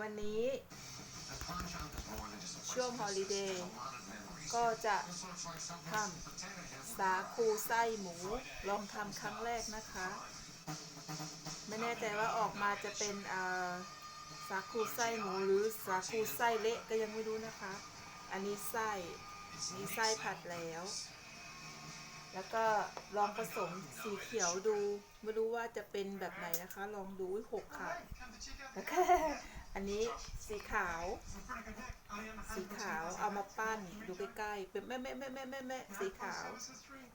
วันนี้ช่วงฮอลิเดย์ก็จะทำสาคูไส้หมูลองทำครั้งแรกนะคะ ไม่แน่ใจว่าออกมาจะเป็นอ่าสาคูไส้หมูหรือสาคูไส้เละก็ยังไม่รู้นะคะ อันนี้ไส้มีไส้ผัดแล้ว แล้วก็ลองผสมสีเขียวดู ไม่รู้ว่าจะเป็นแบบไหนนะคะ ลองดูอุ๊ยหกค่ะแล้วก็อันนี้สีขาว สีขาวเอามาปั้นดูใกล้ๆเป็นแม่แม่แม่แม่แม่แม่สีขาว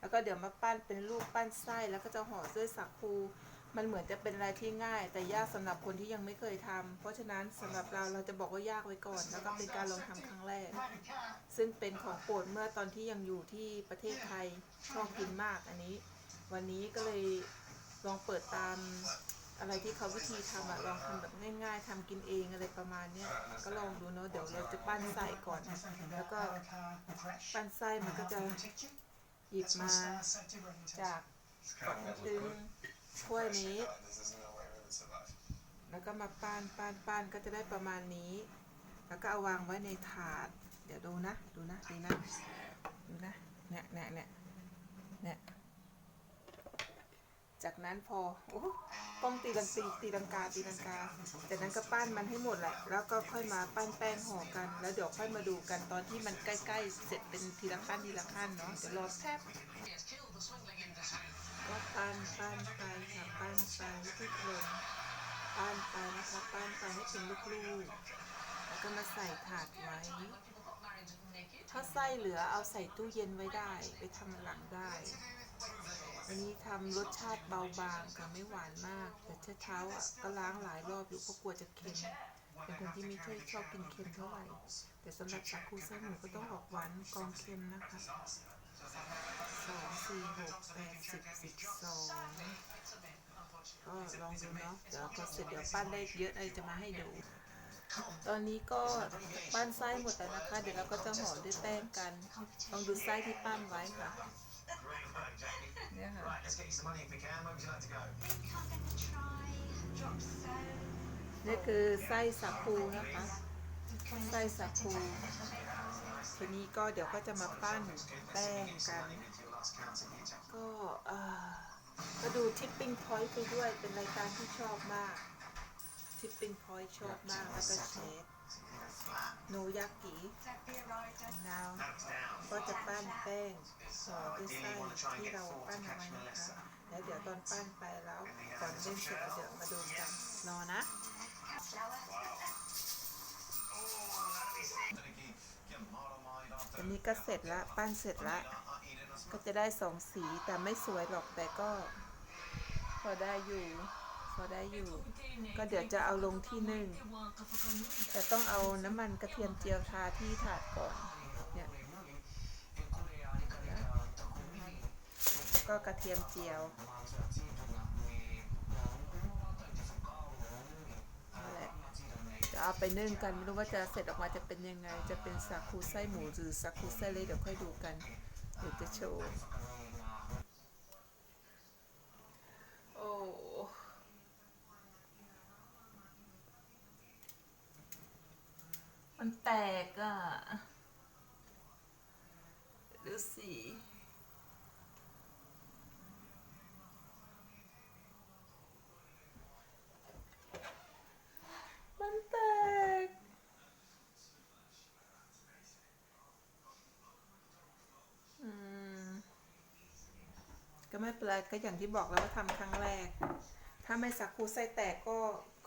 แล้วก็เดี๋ยวมาปั้นเป็นรูปปั้นไส้แล้วก็จะห่อด้วยสักคู มันเหมือนจะเป็นอะไรที่ง่าย แต่ยากสำหรับคนที่ยังไม่เคยทำเพราะฉะนั้นสำหรับเราเราจะบอกว่ายากไว้ก่อน แล้วก็เป็นการลองทำครั้งแรก ซึ่งเป็นของโปรดเมื่อตอนที่ยังอยู่ที่ประเทศไทยชอบกินมากอันนี้ วันนี้ก็เลยลองเปิดตามอะไรที่เขาวิธีทำอะลองทำแบบง่าย ๆทำกินเองอะไรประมาณเนี้ยก็ลองดูเนาะเดี๋ยวเราจะปั้นไส้ก่อน แล้วก็ปั้นไส้มันก็จะหยิบมาจากดึง ถ้วยนี้ แล้วก็มาปั้นปั้นปั้นก็จะได้ประมาณนี้ แล้วก็เอาวางไว้ในถาด เดี๋ยวดูนะ ดูนะดูนะดูนะเนี่ยเนี่ยเนี่ยเนี่ยจากนั้นพอโอ้ป้องตีลังตีตีลังกาตีลังกา จากนั้นก็ปั้นมันให้หมดแหละ แล้วก็ค่อยมาปั้นแป้งห่อกัน แล้วเดี๋ยวค่อยมาดูกันตอนที่มันใกล้ๆ เสร็จเป็นทีละขั้นทีละขั้นเนาะ เดี๋ยวรอแป๊บ ก็ปั้นปั้นไปค่ะปั้นไปทุกคนปั้นไปนะคะปั้นไปให้เป็นลูกๆแล้วก็มาใส่ถาดไว้ ถ้าไส้เหลือเอาใส่ตู้เย็นไว้ได้ ไปทำหลังได้อันนี้ทำรสชาติเบาบางค่ะไม่หวานมาก แต่เช้าๆอะก็ล้างหลายรอบอยู่เพราะกลัวจะเค็มเป็นคนที่ไม่ค่อยชอบกินเค็มเท่าไหร่ แต่สำหรับสาคูไส้หมูก็ต้องออกหวานกองเค็มนะคะ สองสี่หกแปดสิบสิบสองก็ลองดูเนาะเดี๋ยวพอเสร็จเดี๋ยวปั้นได้เยอะเลยจะมาให้ดู ตอนนี้ก็ปั้นไส้หมดแล้วนะคะ เดี๋ยวเราก็จะห่อด้วยแป้งกัน ลองดูไส้ที่ปั้นไว้ค่ะเนี่ยค่ะนี่คือไส้สาคูนะคะ ไส้สาคู ทีนี้ก็เดี๋ยวก็จะมาปั้นแป้งกัน ก็เออก็ดูทิปปิ้งพอยต์ไปด้วยเป็นรายการที่ชอบมากทิปปิ้งพอยต์ชอบมากแล้วก็เชฟโนยากินาวก็จะปั้นแป้งห่อด้วยไส้ที่เราปั้นเอานะคะแล้วเดี๋ยวตอนปั้นไปแล้วก่อนเล่นเสร็จเดี๋ยวมาดูกันรอนะ นนี้ก็เสร็จละปั้นเสร็จละก็จะได้สองสีแต่ไม่สวยหรอกแต่ก็พอได้อยู่พอได้อยู่ ก็เดี๋ยวจะเอาลงที่นึ่งแต่ต้องเอาน้ำมันกระเทียมเจียวทาที่ถาดก่อนเนี่ยก็กระเทียมเจียวนั่นแหละจะ เอาไปนึ่งกันไม่รู้ว่าจะเสร็จออกมาจะเป็นยังไง จะเป็นสาคูไส้หมูหรือสาคูไส้เล็กเดี๋ยวค่อยดูกันเดี๋ยวจะโชว์โอ้มันแตกอะดูสิ มันแตก อืม ก็ ไม่เป็นไรก็อย่างที่บอกแล้วว่าทำครั้งแรก ถ้าไม่สักคูไส้แตกก็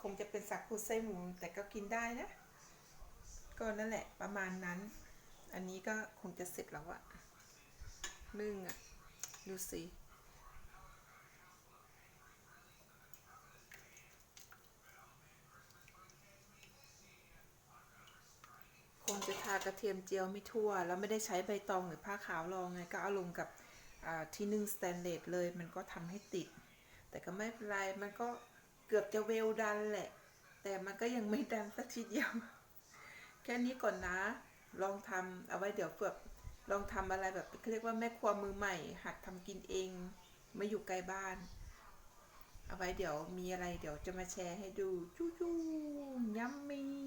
คงจะเป็นสักคูไส้หมูแต่ก็กินได้นะ ก็นั่นแหละประมาณนั้น อันนี้ก็คงจะเสร็จแล้วอะนึ่งอะดูสิคงจะทากระเทียมเจียวไม่ทั่ว แล้วไม่ได้ใช้ใบตองหรือผ้าขาวรองไงก็เอาลงกับ ที่นึ่งสแตนเลสเลยมันก็ทำให้ติด แต่ก็ไม่เป็นไร มันก็เกือบจะเวลดันแหละ แต่มันก็ยังไม่ดันสักทีเดียว แค่นี้ก่อนนะ ลองทำเอาไว้เดี๋ยวเผื่อลองทำอะไรแบบเขาเรียกว่าแม่ครัวมือใหม่ หัดทำกินเองไม่อยู่ไกลบ้าน เอาไว้เดี๋ยวมีอะไรเดี๋ยวจะมาแชร์ให้ดู จู้จู้ยัมมี่